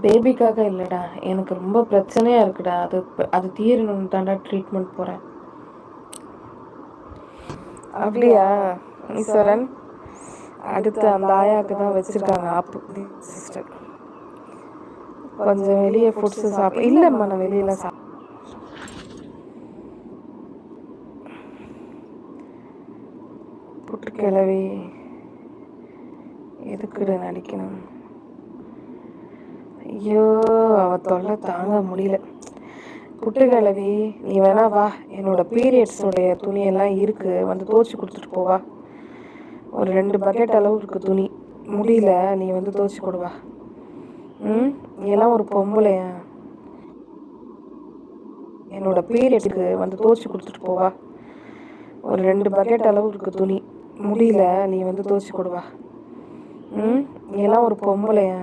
பேபிக்காக இல்லைடா. எனக்கு ரொம்ப பிரச்சனையாக இருக்குடா. அது அது தீரணும்னு தாண்டா ட்ரீட்மெண்ட் போகிறேன் அப்படியா? ஈஸ்வரன் அடுத்து அந்த ஆயாவுக்கு தான் வச்சுருக்காங்க ஆப்பு சிஸ்டர் கொஞ்சம் வெளியே ஃபுட்ஸு சாப்பிட இல்லைம்மா நான் வெளியில சாப்பிட புட்டுக்கிழவி. எதுக்குடு நடிக்கணும்? ஐயோ அவ தொல்லை தாங்க முடியல. புட்டுக்கிழவி நீ வேணா வா. என்னோட பீரியட்ஸோடைய துணியெல்லாம் இருக்கு. வந்து துவச்சி கொடுத்துட்டு போவா ஒரு ரெண்டு பக்கெட் அளவு இருக்கு துணி. முடியல நீ வந்து துவச்சி கொடுவா ம்? எல்லாம் ஒரு பொம்பளையா? என்னோட பீரியட்ஸுக்கு வந்து துவச்சி கொடுத்துட்டு போவா ஒரு ரெண்டு பக்கெட் அளவு இருக்கு துணி. முடியல நீ வந்து துவச்சி கொடுவா ம்? எல்லாம் ஒரு பொம்பளையா?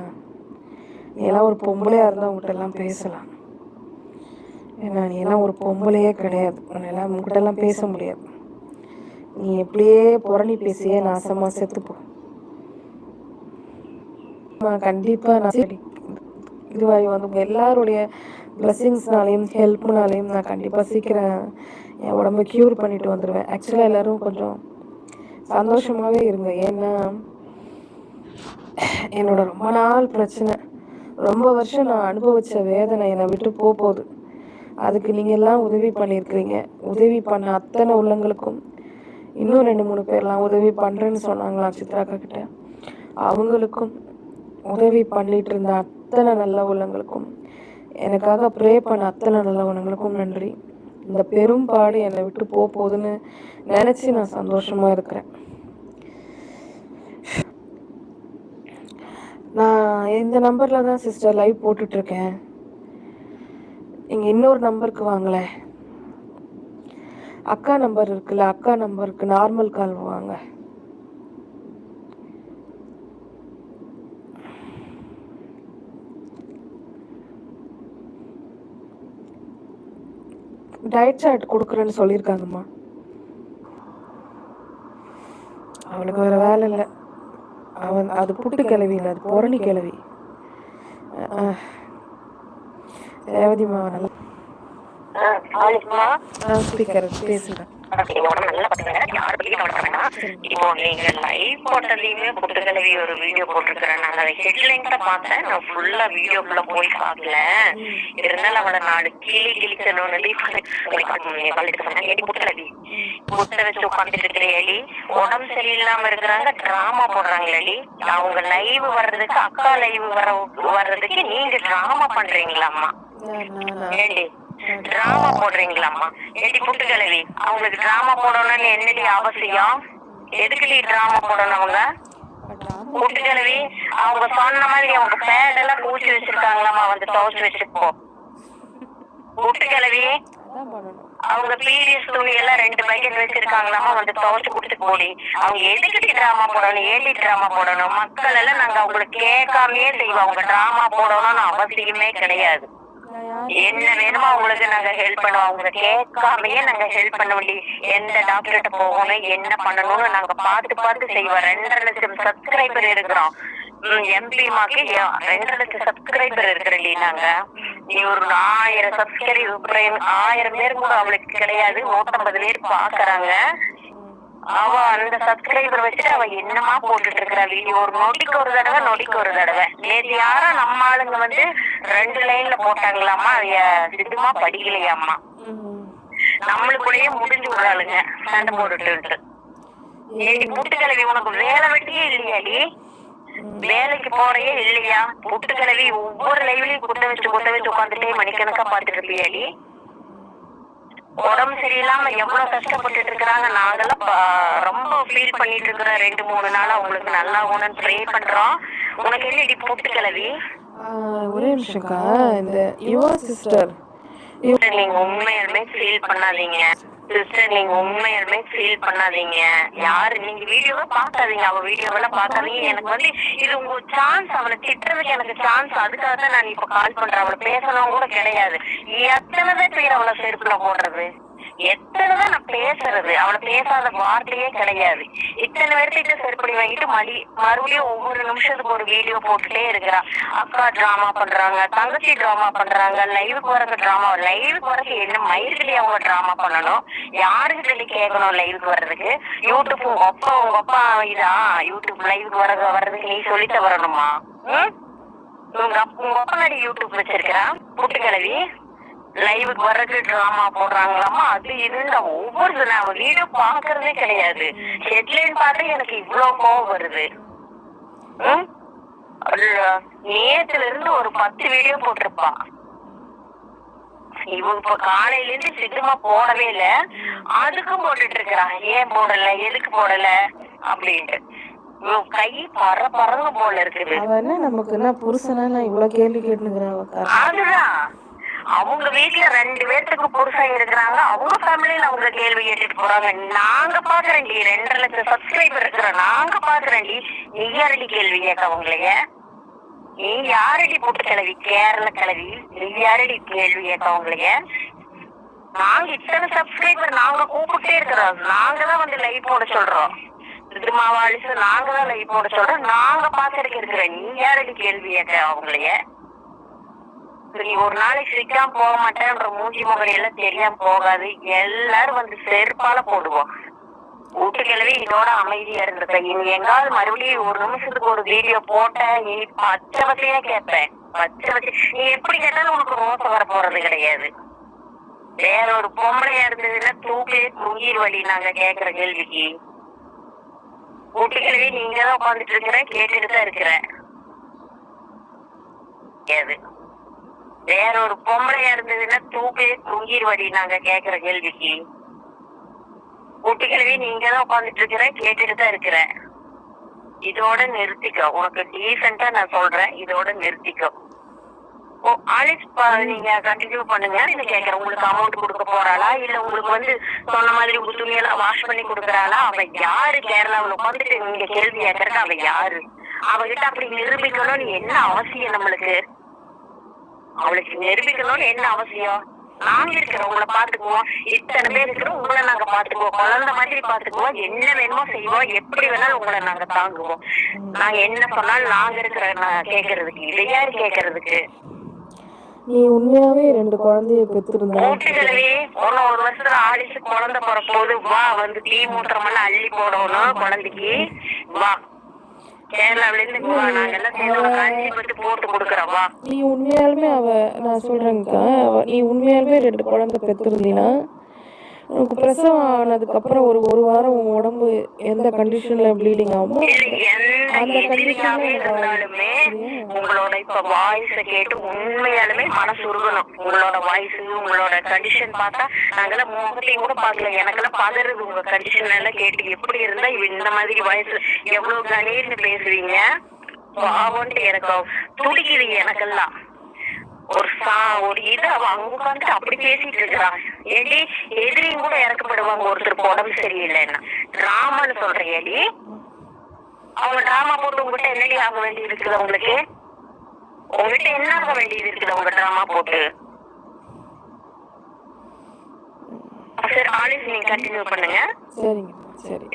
நீ எல்லாம் ஒரு பொம்பளையா இருந்தால் உங்கள்கிட்ட எல்லாம் பேசலாம். ஏன்னா நீ எல்லாம் ஒரு பொம்பளையே கிடையாது. உன்னெல்லாம் உங்ககிட்ட எல்லாம் பேச முடியாது. நீ எப்படியே புரணி பேசியே நாசமா செத்துப்போ நான் கண்டிப்பா நான் இதுவாகி வந்து உங்க எல்லாருடைய பிளஸ்ஸிங்ஸ்னாலையும் ஹெல்ப்னாலையும் நான் கண்டிப்பா சீக்கிரம் என் உடம்ப க்யூர் பண்ணிட்டு வந்துடுவேன் ஆக்சுவலாக எல்லாரும் கொஞ்சம் சந்தோஷமாகவே இருங்க. ஏன்னா என்னோட ரொம்ப நாள் பிரச்சனை. ரொம்ப வருஷம் நான் அனுபவிச்ச வேதனை என்னை விட்டு போக போகுது. அதுக்கு நீங்க எல்லாம் உதவி பண்ணியிருக்கிறீங்க. உதவி பண்ண அத்தனை உள்ளங்களுக்கும். இன்னும் ரெண்டு மூணு பேர்லாம் உதவி பண்றேன்னு சொன்னாங்களாம் சித்ராக்கா கிட்ட. அவங்களுக்கும் உதவி பண்ணிட்டு இருந்த அத்தனை நல்ல உள்ளங்களுக்கும். எனக்காக ப்ரே பண்ண அத்தனை நல்ல உள்ளங்களுக்கும் நன்றி. இந்த பெரும்பாடு என்னை விட்டு போக போகுதுன்னு நினச்சி நான் சந்தோஷமா இருக்கிறேன். நான் இந்த நம்பர்ல தான் சிஸ்டர் லைவ் போட்டுட்டு இருக்கேன் நீங்க இன்னொரு நம்பருக்கு வாங்களேன் அக்கா நம்பர் இருக்குல்ல அக்கா நம்பருக்கு நார்மல் கால் வாங்க. டயட் சார்ட் கொடுக்குறேன்னு சொல்லியிருக்காங்கம்மா. அவளுக்கு வேற வேலை இல்லை. அவன் அது புட்டு கிளவி இல்லை அது புரணி கிளவி. ரேவதிமா நல்லா ஸ்பீக்கர் பேசுங்க. நீங்க உடம்பு நல்லா பாத்துக்கங்க. யாரு பத்தியும் வேண்டாம் இப்போ நீங்க லைவ் போட்டதையுமே புட்டுக்கலவி ஒரு வீடியோ போட்டிருக்கிறேன் நான் அதை ஹெட்லைன்ல பார்த்தேன். நான் ஃபுல்லா வீடியோக்குள்ள போய் பார்க்கல இருந்தாலும் அவளை நாலு கிளி கிழிக்கணும்னு புட்டுக்கலவி முட்டை வச்சு உட்காந்துட்டு இருக்கிற எலி உடம்பு சரியில்லாம இருக்கிறாங்க டிராமா போடுறாங்க எலி அவங்க லைவ் வர்றதுக்கு அக்கா லைவ் வர வர்றதுக்கு நீங்க டிராமா பண்றீங்களாம்மா. ஏண்டி? டிராமா போடுறீங்களாம்மா? ஏடி புட்டுக்கிழவி அவங்களுக்கு டிராமா போடணும்னு என்னடி அவசியம்? எதுக்குடி டிராமா போடணும் அவங்க? புட்டுக்கிழவி அவங்க சொன்ன மாதிரி அவங்க பேடெல்லாம் பூச்சி வச்சிருக்காங்களாமா வந்து துவச்சு வச்சிருப்போம் புட்டுக்கிழவி அதான் அவங்க பீரியஸ் துணி எல்லாம் ரெண்டு பக்கெட் வச்சிருக்காங்களாமா வந்து துவச்சு கொடுத்துட்டு போடி. அவங்க எதுக்கு டிராமா போடணும்? ஏடி டிராமா போடணும்? மக்கள் எல்லாம் நாங்க அவங்களுக்கு கேட்காமயே செய்வோம். அவங்க டிராமா போடணும்னு அவசியமே கிடையாது. என்ன வேணுமோ அவங்களுக்கு நாங்க ஹெல்ப் பண்ணுவோம். அவங்க கேட்காமயே நாங்க ஹெல்ப் பண்ண முடியும் எந்த டாக்டர்கிட்ட போகணும் என்ன பண்ணணும்னு நாங்க பார்த்து பார்த்து செய்வோம். ரெண்டரை லட்சம் சப்ஸ்கிரைபர் இருக்கிறோம். எம்பி மாக்கு ரெண்டரை லட்சம் சப்ஸ்கிரைபர் இருக்கிறடி நாங்க. நீ ஒரு ஆயிரம் சப்ஸ்கிரைபர் ஆயிரம் பேர் கூட அவளுக்கு கிடையாது. நூத்தம்பது பேர் பாக்குறாங்க அவ அந்த சப்ஸ்கிரைபர் வச்சுட்டு அவ என்னமா போட்டுட்டு இருக்கிறா வீடியோ ஒரு நொடிக்கு ஒரு தடவை நொடிக்கு ஒரு தடவை. நேற்று யாரும் நம்ம ஆளுங்க வந்து ரெண்டு லைன்ல போட்டாங்களாமா அவைய சிதுமா படிக்கலையாமா நம்மளுக்குள்ளேயே முடிஞ்சு விடுறாளுங்க சண்டை போட்டுட்டு ஏடி பூட்டுக்கிழவி உனக்கு வேலை வெட்டியே இல்லையாடி வேலைக்கு போறையே இல்லையா? புட்டுக்கிழவி ஒவ்வொரு லைவ்லயும் குட்ட வச்சு குட்ட வச்சு உட்காந்துட்டே மணிக்கணக்கா பாத்துட்டு இருப்பியாடி உடம்பு சரியில்லாம எவ்வளவு கஷ்டப்பட்டுட்டு இருக்கிறாங்க நாங்கெல்லாம் ரொம்ப ஃபீல் பண்ணிட்டு இருக்கிறோம் ரெண்டு மூணு நாளா உங்களுக்கு நல்லா ஆகணும்னு ப்ரே பண்றோம். உனக்கு என்னடி புட்டு கிளவி? ஒரே நிமிஷம்க்கா இந்த யுவர் சிஸ்டர் சிஸ்டர் நீங்க உண்மையாலுமே ஃபீல் பண்ணாதீங்க. சிஸ்டர் நீங்க உண்மையாலுமே ஃபீல் பண்ணாதீங்க. யாரு நீங்க வீடியோவை பார்க்காதீங்க. அவ வீடியோவெல்லாம் பார்க்காதீங்க. எனக்கு வந்து இது உங்க சான்ஸ் அவனை திட்டுறதுக்கு எனக்கு சான்ஸ் அதுக்காக தான் நான் இப்ப கால் பண்றேன். அவளை பேசணும் கூட கிடையாது. எத்தனை பேர் அவளை செருப்புல போடுறது? எத்தனைதான் நான் பேசுறது. அவனை பேசாத வார்த்தையே கிடையாது. இத்தனை பேர்த்திட்ட செருப்படி வாங்கிட்டு மடி மறுபடியும் ஒவ்வொரு நிமிஷத்துக்கு ஒரு வீடியோ போட்டுட்டே இருக்கிறா அக்கா டிராமா பண்றாங்க தங்கச்சி டிராமா பண்றாங்க லைவுக்கு வரக்கு டிராமா லைவுக்கு வரக்கு என்ன மயிர்களே அவங்க டிராமா பண்ணணும்? யாருக்கு சொல்லி கேட்கணும் லைவுக்கு வர்றதுக்கு? யூடியூப் உங்க அப்பா உங்க அப்பா இதா யூடியூப் லைவுக்கு வர வர்றதுக்கு நீ சொல்லித்த வரணுமா உங்க அப்பா உங்க அப்பா யூடியூப் வச்சிருக்கிறா புட்டு கிளவி லைவுக்கு வர்றதுக்கு டிராமா போடுறாங்களாமா அது இதுன்னு ஒவ்வொரு நான் வீடியோ பாக்குறதே கிடையாது. ஹெட்லைன் பார்த்து எனக்கு இவ்வளவு கோவம் வருது. நேத்துல இருந்து ஒரு பத்து வீடியோ போட்டிருப்பா. இவ இப்ப காலையில இருந்து சித்தமா போடவே இல்ல. அதுக்கும் போட்டுட்டு இருக்கிறா ஏன் போடல? எதுக்கு போடல? அப்படின்ட்டு. கை பற பறந்து போல இருக்குது. அவ என்ன நமக்கு என்ன புருஷனா? இவ்வளவு கேள்வி கேட்டுனுக்குறேன் அவ கா- அதுதான். அவங்க வீட்டுல ரெண்டு பேர்த்துக்கு புருஷன் இருக்கிறாங்க. அவங்க ஃபேமிலியில அவங்க கேள்வி கேட்டுட்டு போறாங்க. நாங்க பாக்குறேன்டி ரெண்டரை லட்சம் சப்ஸ்கிரைபர் இருக்கிற நாங்க பாக்குறேன்டி நீ யாரடி கேள்வி கேட்க அவங்களைய நீ யாரடி போட்டு கிளவி கேரள கிளவி நீ யாரடி கேள்வி கேட்க அவங்களைய நாங்க இத்தனை சப்ஸ்கிரைபர் நாங்க கூப்பிட்டே இருக்கிறோம். நாங்க தான் வந்து லைவ் போட சொல்றோம். திருமாவாளிசு நாங்க தான் லைவ் போட சொல்றோம். நாங்க பாத்துட்டு இருக்கிறோம் நீ யாரடி கேள்வி கேட்க அவங்களைய நீ ஒரு நாளைக்கு சிக்காம போக மாட்டேன்ற மூஞ்சி முகரி எல்லாம் தெரியாம போகாது. எல்லாரும் வந்து செருப்பால போடுவோம். வீட்டு இதோட அமைதியா இருந்திருக்க இனி எங்காவது மறுபடியும் ஒரு நிமிஷத்துக்கு ஒரு வீடியோ போட்டேன். நீ பச்சை பச்சையா கேட்பேன் பச்சை பச்சை நீ எப்படி கேட்டாலும் உனக்கு மோசம் வர போறது கிடையாது. வேற ஒரு பொம்பளையா இருந்ததுன்னா தூக்கே தூங்கிர் வழி நாங்க கேக்குற கேள்விக்கு. வீட்டு நீங்க தான் உட்காந்துட்டு இருக்கிற கேட்டுட்டு தான் இருக்கிற. வேற ஒரு பொம்பளையா இருந்ததுன்னா தூக்கே தூங்கிடுவாடி. நாங்க கேக்குற கேள்விக்கு. குட்டிக்கிழவி நீங்க தான் உட்காந்துட்டு இருக்கிற கேட்டுட்டு தான் இருக்கிற. இதோட நிறுத்திக்கோ. உனக்கு டீசெண்டா நான் சொல்றேன். இதோட நிறுத்திக்கோ. ஓ ஆலிஸ் நீங்க கண்டினியூ பண்ணுங்க. நீங்க கேக்குறேன். உங்களுக்கு அமௌண்ட் கொடுக்க போறாளா? இல்ல உங்களுக்கு வந்து சொன்ன மாதிரி உங்க துணியெல்லாம் வாஷ் பண்ணி கொடுக்குறாளா? அவ யாரு? கேரளாவில் உட்காந்துட்டு நீங்க கேள்வி கேட்கறது அவ யாரு? அவகிட்ட அப்படி நிரூபிக்கணும்னு என்ன அவசியம் நம்மளுக்கு? அவளுக்கு நிரூபிக்கணும்னு என்ன அவசியம்? நாங்க இருக்கிறோம் உங்களை பாத்துக்குவோம் இத்தனை பேர் இருக்கிறோம் உங்களை நாங்க பாத்துக்குவோம் குழந்தை மாதிரி பாத்துக்குவோம் என்ன வேணுமோ செய்வோம். எப்படி வேணாலும் உங்களை நாங்க தாங்குவோம். நாங்க என்ன சொன்னாலும் நாங்க இருக்கிற கேக்குறதுக்கு இதை யாரு கேக்குறதுக்கு. நீ உண்மையாவே ரெண்டு குழந்தைய பெற்றிருந்தா? மூட்டுகளவே ஒன்னு ஒரு வருஷத்துல ஆடிச்சு குழந்தை போது வா வந்து தீ மூத்திரமெல்லாம் அள்ளி போடணும் குழந்தைக்கு. வா. கேரளாவில இருந்து நாங்க எல்லாம் சேர்ந்து போட்டு நீ உண்மையாலுமே அவ நான் சொல்றேங்கக்கா நீ உண்மையாலுமே ரெண்டு குழந்தை பெற்றிருந்தீனா உனக்கு பிரசவம் ஆனதுக்கு அப்புறம் ஒரு ஒரு வாரம் உன் உடம்பு எந்த கண்டிஷன்ல ப்ளீடிங் ஆகுமோ எதிரியாவே இருந்தாலுமே உங்களோட இப்ப வாய்ஸ கேட்டு உண்மையாலுமே மனசு உருகணும். உங்களோட வாய்ஸ் உங்களோட கண்டிஷன் பார்த்தா நாங்கெல்லாம் முகத்தையும் கூட பாக்கல எனக்கெல்லாம் பதறுது உங்க கண்டிஷன் எல்லாம் கேட்டு. எப்படி இருந்தா இந்த மாதிரி வாய்ஸ் எவ்வளவு கணீர்னு பேசுவீங்க பாவம்ட்டு எனக்கு துடிக்குது எனக்கெல்லாம். ஒரு சா ஒரு இது அவ அங்க உட்காந்துட்டு அப்படி பேசிட்டு இருக்கிறான் ஏடி எதிரியும் கூட இறக்கப்படுவாங்க ஒருத்தருக்கு உடம்பு சரியில்லைன்னா. டிராமான்னு சொல்றேன் ஏடி அவங்க டிராமா போட்டு உங்ககிட்ட என்னடி ஆக வேண்டி இருக்குது உங்களுக்கு உங்ககிட்ட என்ன ஆக வேண்டியது இருக்குது? உங்க டிராமா போட்டு. சரி. ஆலிஸ் நீங்க கண்டினியூ பண்ணுங்க. சரிங்கம்மா சரி.